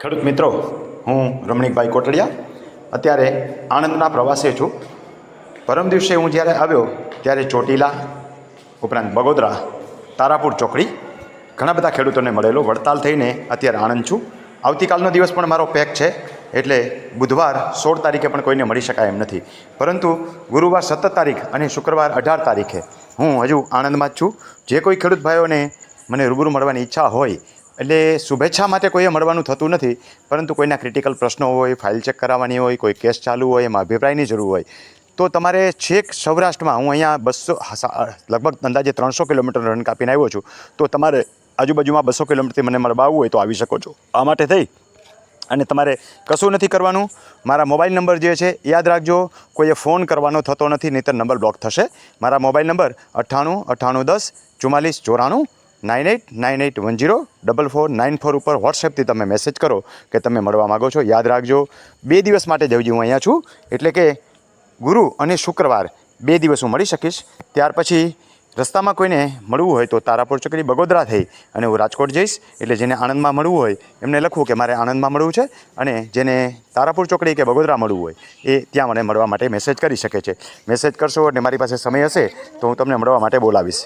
ખેડૂત મિત્રો, હું રમણીકભાઈ કોટડિયા. અત્યારે આણંદના પ્રવાસે છું. પરમ દિવસે હું જ્યારે આવ્યો, ત્યારે ચોટીલા ઉપરાંત બગોદરા, તારાપુર ચોકડી, ઘણા બધા ખેડૂતોને મળેલો. વડતાલ થઈને અત્યારે આણંદ છું. આવતીકાલનો દિવસ પણ મારો પેક છે, એટલે બુધવાર સોળ તારીખે પણ કોઈને મળી શકાય એમ નથી. પરંતુ ગુરુવાર સત્તર તારીખ અને શુક્રવાર અઢાર તારીખે હું હજુ આણંદમાં જ છું. જે કોઈ ખેડૂત ભાઈઓને મને રૂબરૂ મળવાની ઈચ્છા હોય એટલે શુભેચ્છા માટે કોઈએ મળવાનું થતું નથી, પરંતુ કોઈના ક્રિટિકલ પ્રશ્નો હોય ફાઇલ ચેક કરાવવાની હોય, કોઈ કેસ ચાલુ હોય, એમાં અભિપ્રાયની જરૂર હોય, તો તમારે છેક સૌરાષ્ટ્રમાં, હું અહીંયા બસો લગભગ અંદાજે ત્રણસો કિલોમીટર રન કાપીને આવ્યો છું, તો તમારે આજુબાજુમાં બસો કિલોમીટરથી મને મળવા આવવું હોય તો આવી શકો છો. આ માટે થઈ. અને તમારે કશું નથી કરવાનું. મારા મોબાઈલ નંબર જે છે, યાદ રાખજો, કોઈએ ફોન કરવાનો થતો નથી, નહીંતર નંબર બ્લોક થશે. મારા મોબાઈલ નંબર અઠ્ઠાણું અઠ્ઠાણું દસ ચુમ્માલીસ ચોરાણું nine eight nine eight one zero double four nine four ઉપર વોટ્સએપથી તમે મેસેજ કરો કે તમે મળવા માગો છો. યાદ રાખજો, બે દિવસ માટે જવજી હું અહીંયા છું. એટલે કે ગુરુ અને શુક્રવાર બે દિવસ હું મળી શકીશ. ત્યાર પછી રસ્તામાં કોઈને મળવું હોય તો તારાપુર ચોકડી બગોદરા થઈ અને હું રાજકોટ જઈશ. એટલે જેને આણંદમાં મળવું હોય, એમને લખવું કે મારે આણંદમાં મળવું છે અને જેને તારાપુર ચોકડી કે બગોદરા મળવું હોય, એ ત્યાં મને મળવા માટે મેસેજ કરી શકે છે. મેસેજ કરશો અને મારી પાસે સમય હશે તો હું તમને મળવા માટે બોલાવીશ.